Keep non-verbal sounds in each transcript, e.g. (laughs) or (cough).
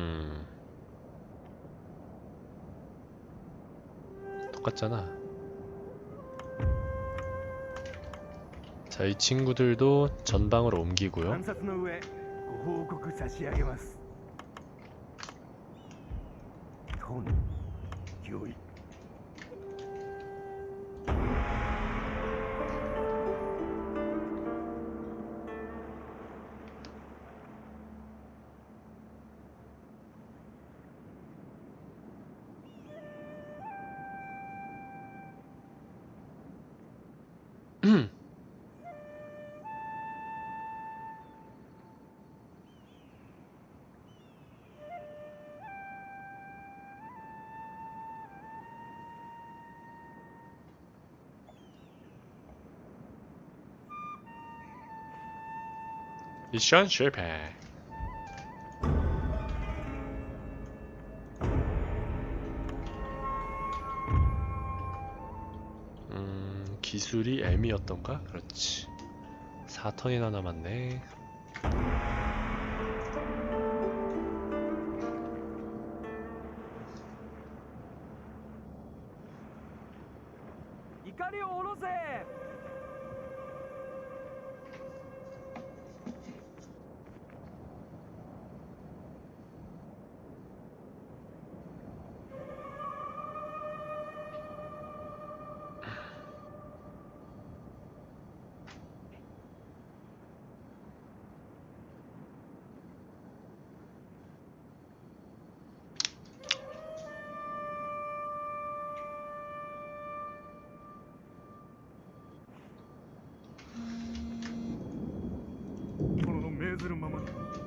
음. 똑같잖아. 자, 이 친구들도 전방으로 옮기고요. 미션 실패. 음, 기술이 M이었던가? 그렇지. 4턴이나 남았네.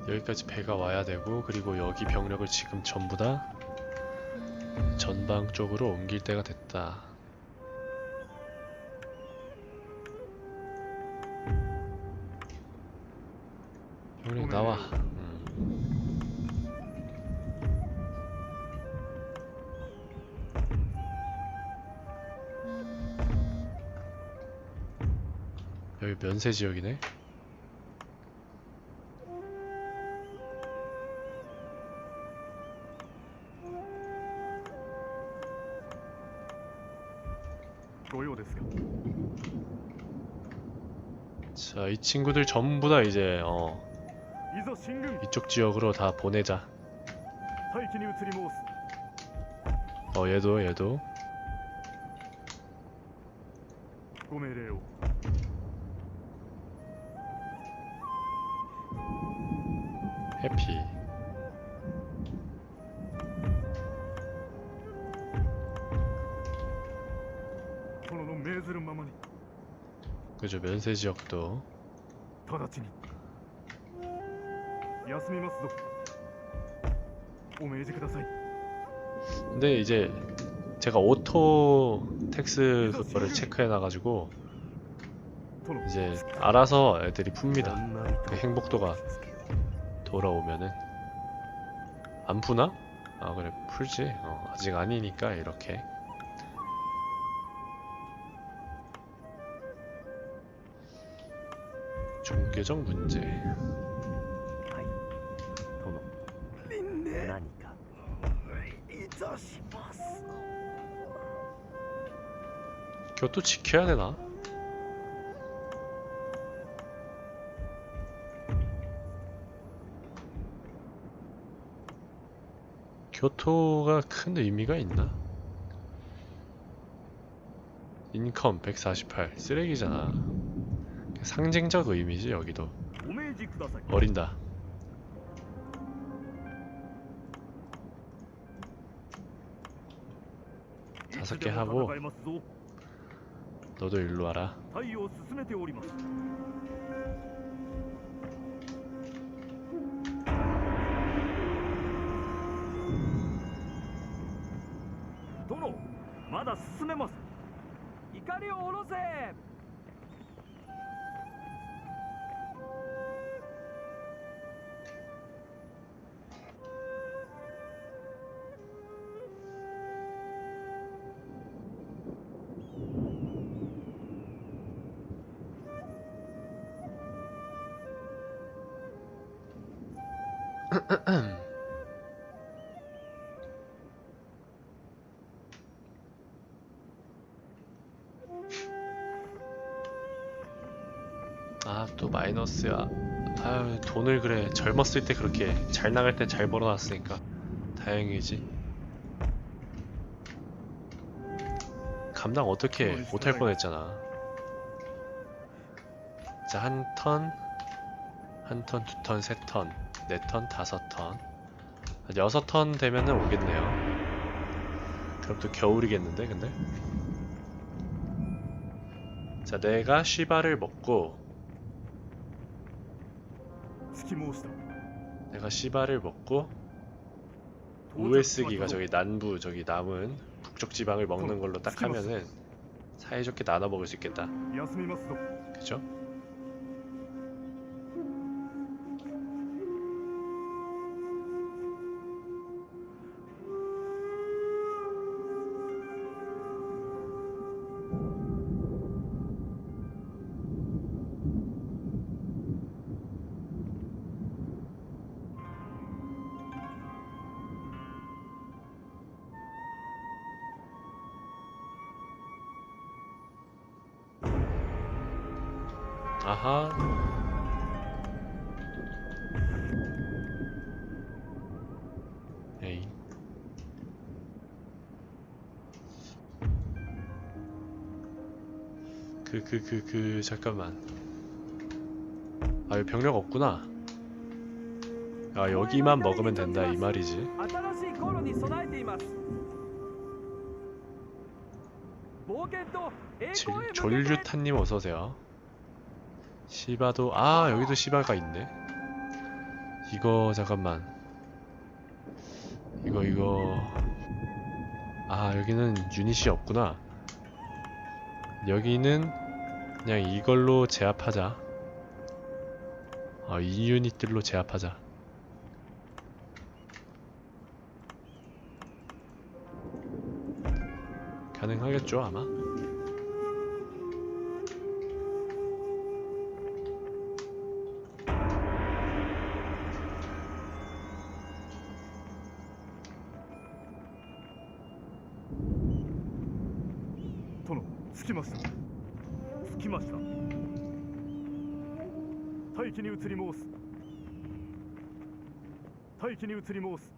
여기까지 배가 와야 되고 그리고 여기 병력을 지금 전부 다 전방 쪽으로 옮길 때가 됐다. 병력 나와. 음. 여기 면세 지역이네. 친구들 전부 다 이제 어 이쪽 지역으로 다 보내자. 어 얘도 얘도. 해피. 그죠 면세 지역도. 直ちに休みますぞお命じください 근데 이제 제가 오토 텍스 그거를 체크해 놔가지고 殿 이제 알아서 애들이 풉니다. 何なりと 그 행복도가 돌아오면은 안 푸나? 아 그래 풀지. 어, 아직 아니니까 이렇게. 종교적 문제. 교토 그러니까. 지켜야 되나? 교토가 큰 의미가 있나? 인컴 148 쓰레기잖아. 상징적 의미지 여기도 お命じください 어린다 다섯 개 いつでも 하고 戦えますぞ 너도 일로 와라 隊を進めております殿まだ進めます (clears throat) 아 또 마이너스야. 아유 돈을 그래. 젊었을 때 그렇게 잘 나갈 때 잘 벌어놨으니까. 다행이지. 감당 어떻게 못할 뻔했잖아. 자 한 턴, 한 턴, 두 턴, 세 턴, 4턴, 5턴. 6턴 되면은 오겠네요. 그럼 또 겨울이겠는데 근데? 자 내가 시바를 먹고 내가 시바를 먹고 우에스기가 저기 남부 저기 남은 북쪽 지방을 먹는 걸로 딱 하면은 사이좋게 나눠 먹을 수 있겠다. 그쵸? 그, 그, 그, 그, 잠깐만. 아, 여기 병력 없구나. 아, 여기만 먹으면 된다, 이 말이지. 졸류탄님 어서오세요. 시바도, 아, 여기도 시바가 있네. 이거, 잠깐만. 이거, 이거. 아, 여기는 유닛이 없구나. 여기는 그냥 이걸로 제압하자. 어, 이 유닛들로 제압하자. 가능하겠죠 아마? 토노 스키마스 きました。待機に移り申す。待機に移り申す。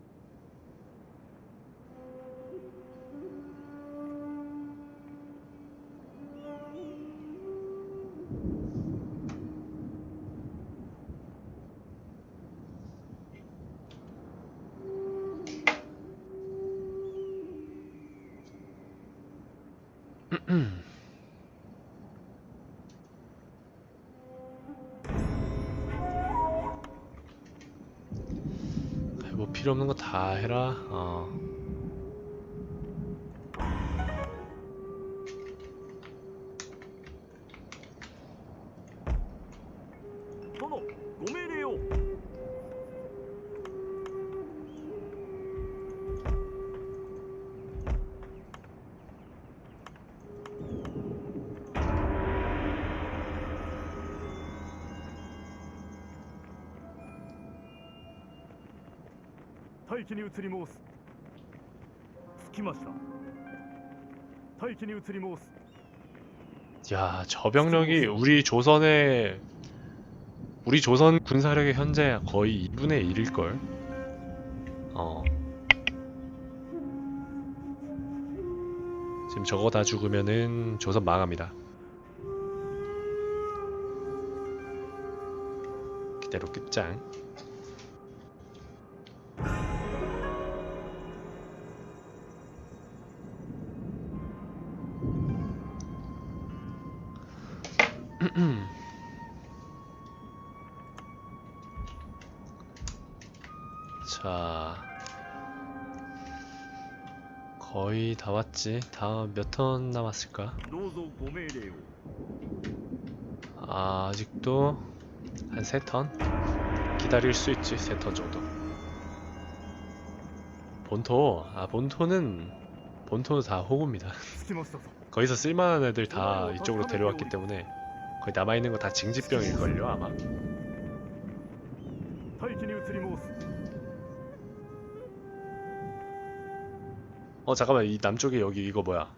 필요 없는 거 다 해라. 어. 待機に移り申す着きました待機に移り申す 야, 저 병력이 우리 조선의 우리 조선 군사력의 현재 거의 2분의 1일 걸. 어. 지금 저거 다 죽으면은 조선 망합니다. 그대로 끝장. (clears throat) 자 거의 다 왔지? 다음 몇 턴 남았을까? 아, 아직도 한 세 턴? 기다릴 수 있지 세 턴 정도. 본토 아 본토는 본토는 다 호구입니다. (laughs) 거기서 쓸만한 애들 다 이쪽으로 데려왔기 때문에. 거의 남아있는 거 다 징집병일걸요 아마? 어 잠깐만 이 남쪽에 여기 이거 뭐야?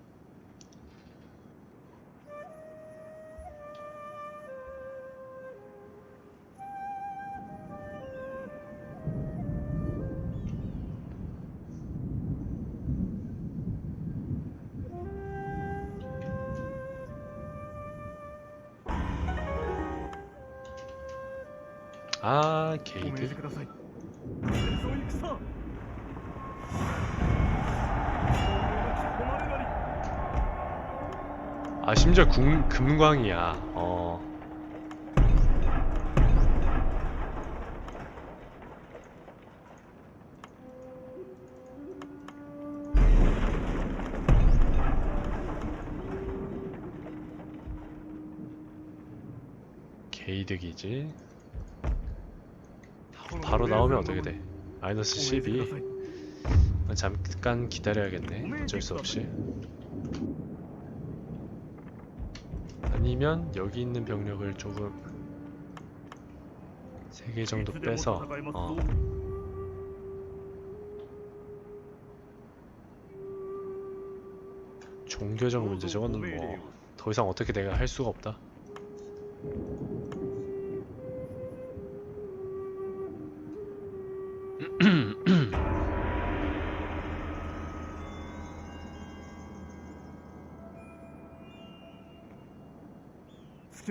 아 게이드. 아 심지어 금, 금광이야. 어. 게이득이지. 나오면 어떻게 돼? 마이너스 12 잠깐 기다려야겠네. 어쩔 수 없이. 아니면 여기 있는 병력을 조금 3개 정도 빼서. 어, 종교적 문제. 저거는 뭐 더 이상 어떻게 내가 할 수가 없다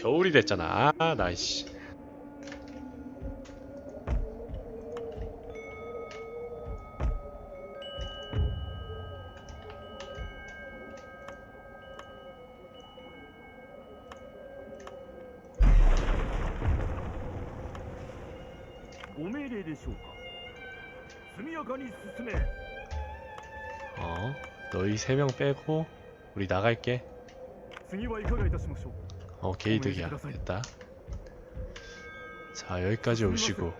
겨울이 됐잖아 아, 나이씨 어? 너희 세 명 빼고 우리 나갈게. 어 게이득이야. 됐다. 자 여기까지 오시고.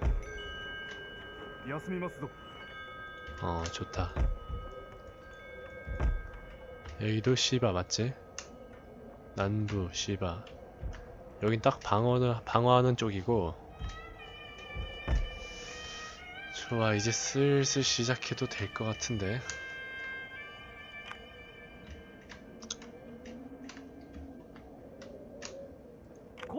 어 좋다. 여기도 시바 맞지? 난부 시바. 여긴 딱 방어는, 방어하는 쪽이고. 좋아 이제 슬슬 시작해도 될 것 같은데.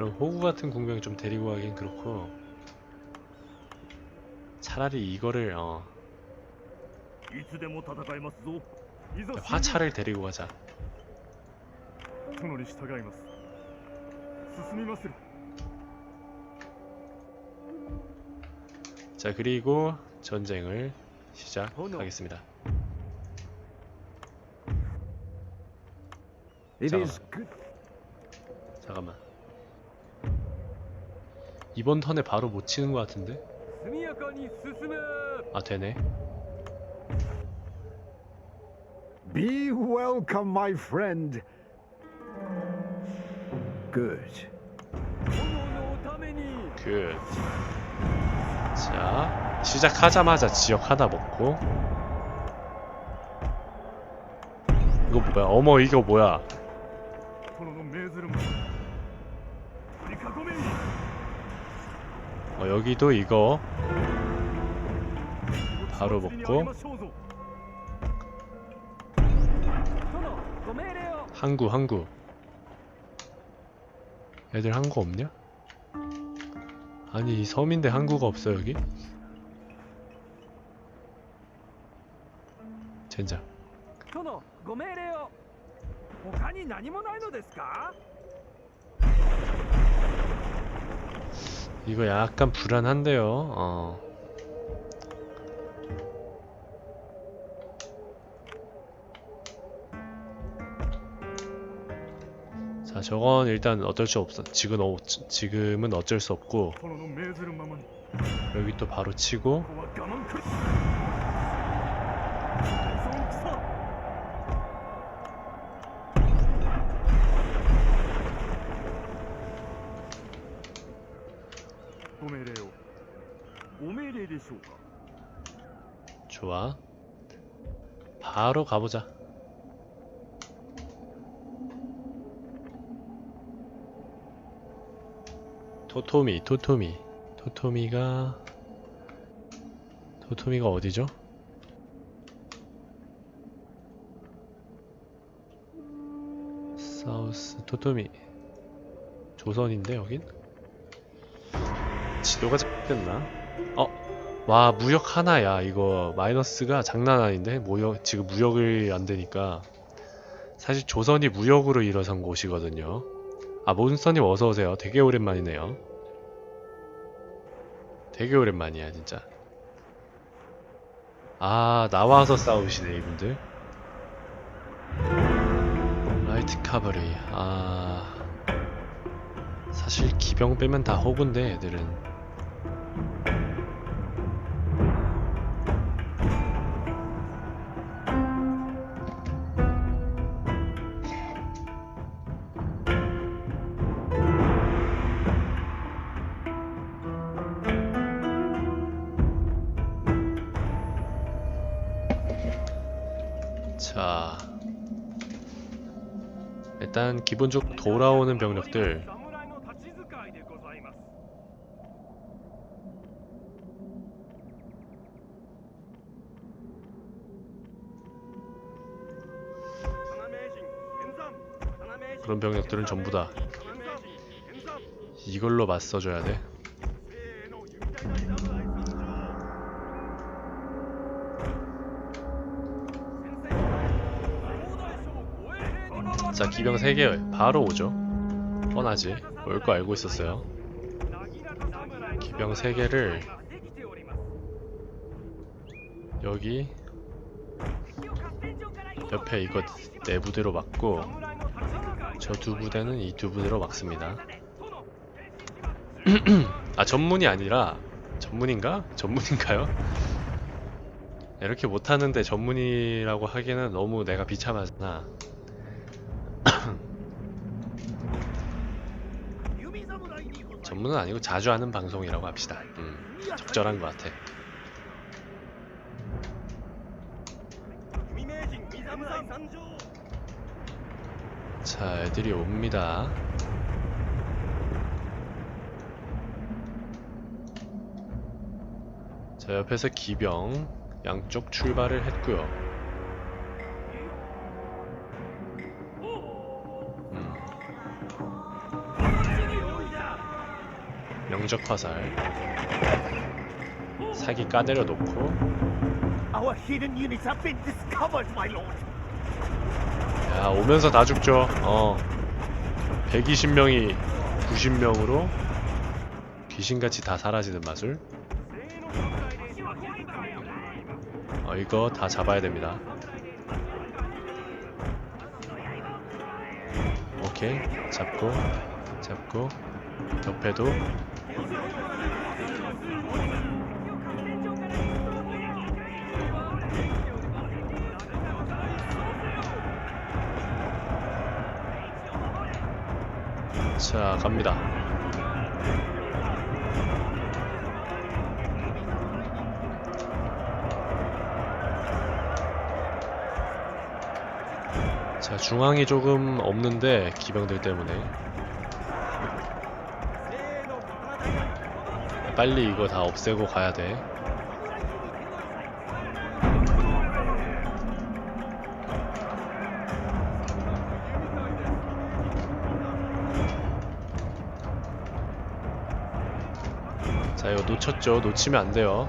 그럼 호구 같은 공병 좀 데리고 가긴 그렇고 차라리 이거를 어. 화차를 데리고 가자. 자 그리고 전쟁을 시작하겠습니다. 자, 잠깐만. 이번 턴에 바로 못 치는 것 같은데? 아 되네 Be welcome, my friend. Good. 굿. 자, 시작하자마자 지역 하나 먹고. 이거 뭐야? 어머, 이거 뭐야? 어, 여기도 이거 바로 こっちの次に 먹고 上げましょうぞ殿ご命令を 항구, 항구. 애들 항구 없냐? 아니, 이 섬인데 항구가 없어, 여기? 젠장. 殿ご命令を他に何もないのですか 이거 약간 불안한데요. 어. 자, 저건 일단 어쩔 수 없어. 지금 어, 지금은 어쩔 수 없고. 여기 또 바로 치고. 바로 가보자. 토토미, 토토미. 토토미가 토토미가 어디죠? 사우스 토토미 조선인데 여긴? 지도가 잡혔나? 어? 와 무역 하나야. 이거 마이너스가 장난 아닌데? 무역 지금 무역을 안 되니까. 사실 조선이 무역으로 일어선 곳이거든요. 아 몬스터님 어서오세요. 되게 오랜만이네요. 되게 오랜만이야 진짜. 아 나와서 싸우시네 이분들. 라이트 카버리 아. 사실 기병 빼면 다 호구인데 애들은 자 일단 기본적 돌아오는 병력들 그런 병력들은 전부 다 이걸로 맞서줘야 돼. 자 기병 3개 바로 오죠 뻔하지 올 거 알고 있었어요 기병 3개를 여기 옆에 이거 네 부대로 막고 저 두 부대는 이 두 부대로 막습니다 (clears throat) 아 전문이 아니라 전문인가? 전문인가요? 이렇게 못하는데 전문이라고 하기에는 너무 내가 비참하잖아. 전문은 아니고 자주 하는 방송이라고 합시다. 음, 적절한 것 같아. 자, 애들이 옵니다. 자, 옆에서 기병 양쪽 출발을 했고요. 명적 화살. 사기 까내려 놓고. 야, 오면서 다 죽죠. 어. 120명이 90명으로 귀신같이 다 사라지는 마술. 어, 이거 다 잡아야 됩니다. 오케이. 잡고, 잡고, 옆에도. 자, 갑니다. 자, 중앙이 조금 없는데 기병들 때문에 빨리 이거 다 없애고 가야 돼. 자, 이거 놓쳤죠? 놓치면 안 돼요.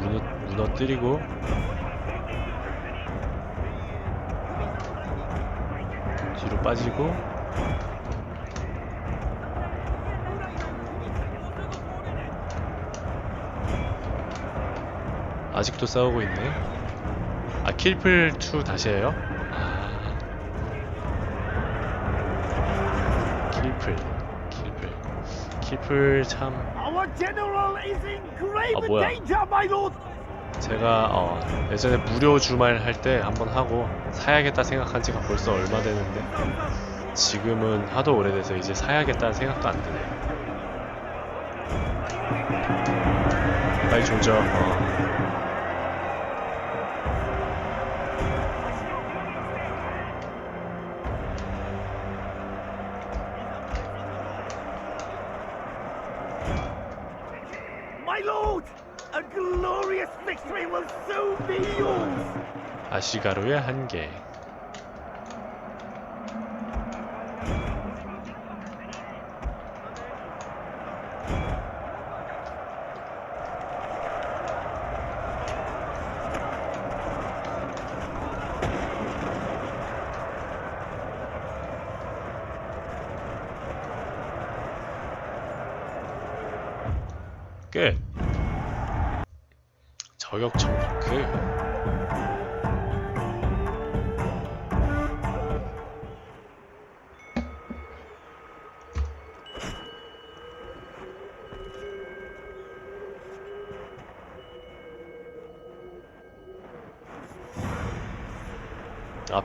무너, 무너뜨리고 뒤로 빠지고 아직도 싸우고 있네. 아 킬플 2 다시 해요? 아 킬플 킬플 킬플 참 아, 뭐야. 제가 어, 예전에 무료 주말 할 때 한번 하고 사야겠다 생각한 지가 벌써 얼마 되는데 지금은 하도 오래돼서 이제 사야겠다는 생각도 안 드네. 빨리 조져. 어. 아시가루의 한계. 끝. 저격 청크.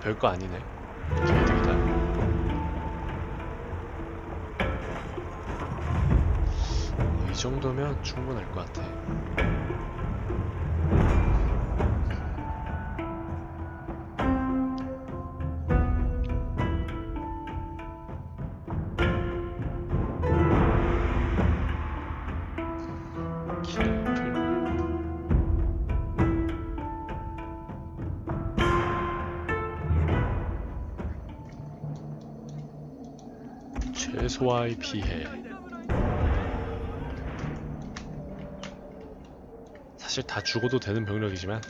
별거 아니네. 개이득이다. 어, 이 정도면 충분할 것 같아 최소화의 피해. 사실 다 죽어도 되는 병력이지만.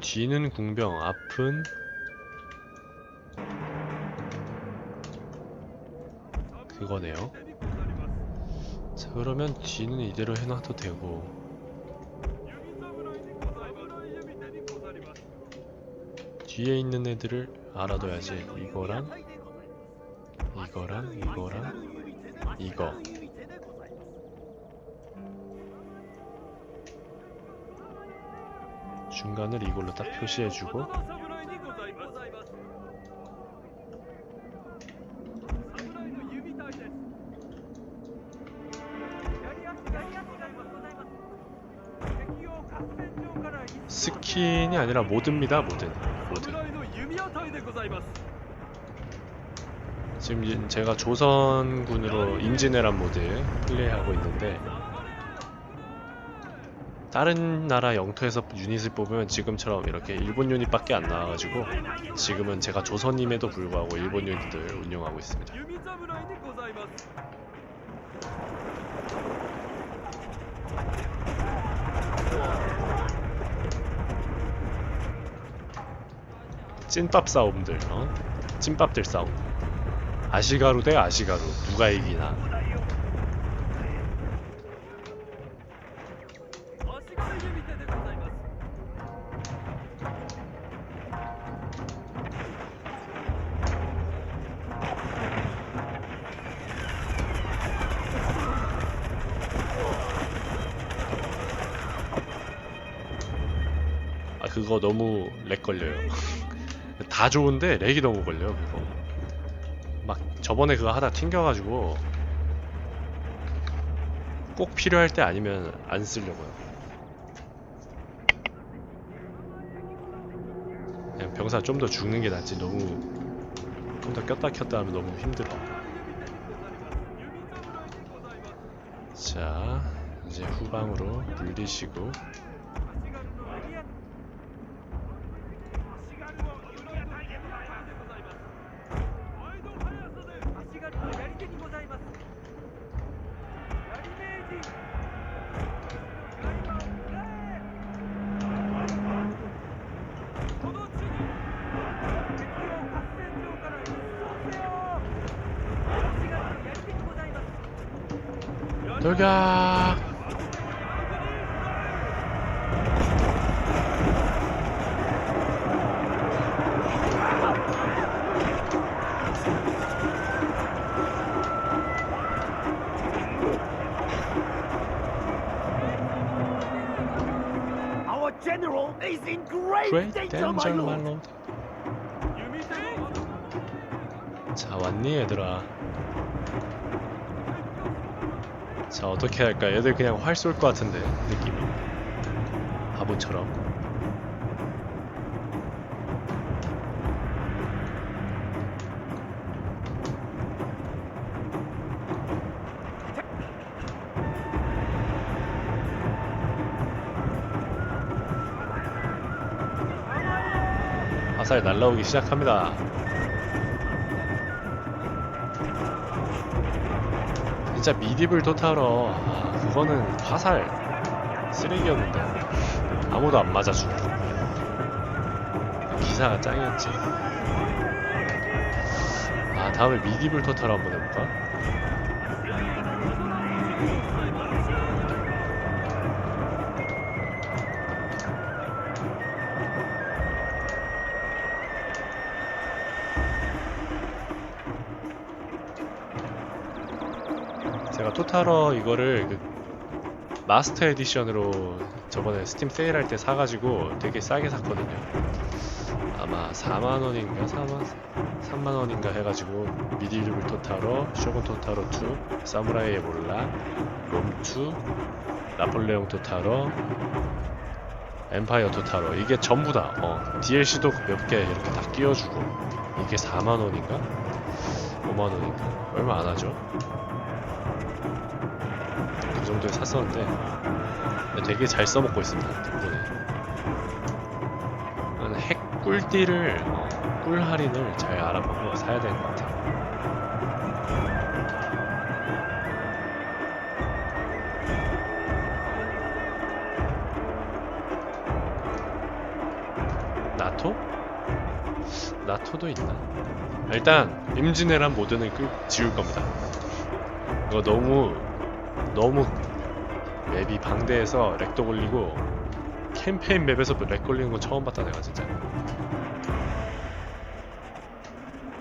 뒤는 궁병 앞은 그거네요. 자 그러면 뒤는 이대로 해놔도 되고 뒤에 있는 애들을 알아둬야지. 이거랑 이거랑 이거랑 이거. 중간을 이걸로 딱 표시해주고 스킨이 아니라 모드입니다 모드 모드 지금 제가 조선군으로 임진왜란 모드 플레이하고 있는데 다른 나라 영토에서 유닛을 뽑으면 지금처럼 이렇게 일본 유닛밖에 안 나와가지고 지금은 제가 조선임에도 불구하고 일본 유닛을 운영하고 있습니다. 찐밥 싸움들 어? 찐밥들 싸움. 아시가루 대 아시가루 누가 이기나? 아, 그거 너무 렉 걸려요. (laughs) 다 좋은데 렉이 너무 걸려요 그거. 막 저번에 그거 하다 튕겨가지고 꼭 필요할 때 아니면 안 쓰려고요. 그냥 병사 좀 더 죽는 게 낫지. 너무 좀 더 꼈다 켰다 하면 너무 힘들어. 자 이제 후방으로 물리시고 돌격 general is in great, great danger, my lord. 자 왔니 얘들아. 자 어떻게 할까? 얘들 그냥 활 쏠 것 같은데 느낌이. 바보처럼. 화살 날라오기 시작합니다 진짜 미디블 도타러 아, 그거는 화살 쓰레기였는데 아무도 안 맞아주고 기사가 짱이었지 아 다음에 미디블 토타로 한번 해볼까? 토타러 이거를 그 마스터 에디션으로 저번에 스팀 세일할 때 사가지고 되게 싸게 샀거든요. 아마 4만원인가 4만 3만원인가 해가지고 미디리블 토타로, 쇼군 토타로 2, 사무라이의 몰라, 롬2, 나폴레옹 토타로, 엠파이어 토타로 이게 전부 다 어, DLC도 몇 개 이렇게 다 끼워주고 이게 4만원인가? 5만원인가? 얼마 안 하죠? 그 정도에 샀었는데 되게 잘 써먹고 있습니다 덕분에 핵 꿀띠를 어, 꿀 할인을 잘 알아보고 사야 될것 같아요 나토? 나토도 있나? 일단 임진왜란 모드는 끌 지울 겁니다 이거 너무 너무 맵이 방대해서 렉도 걸리고 캠페인 맵에서 렉 걸리는 건 처음 봤다 내가 진짜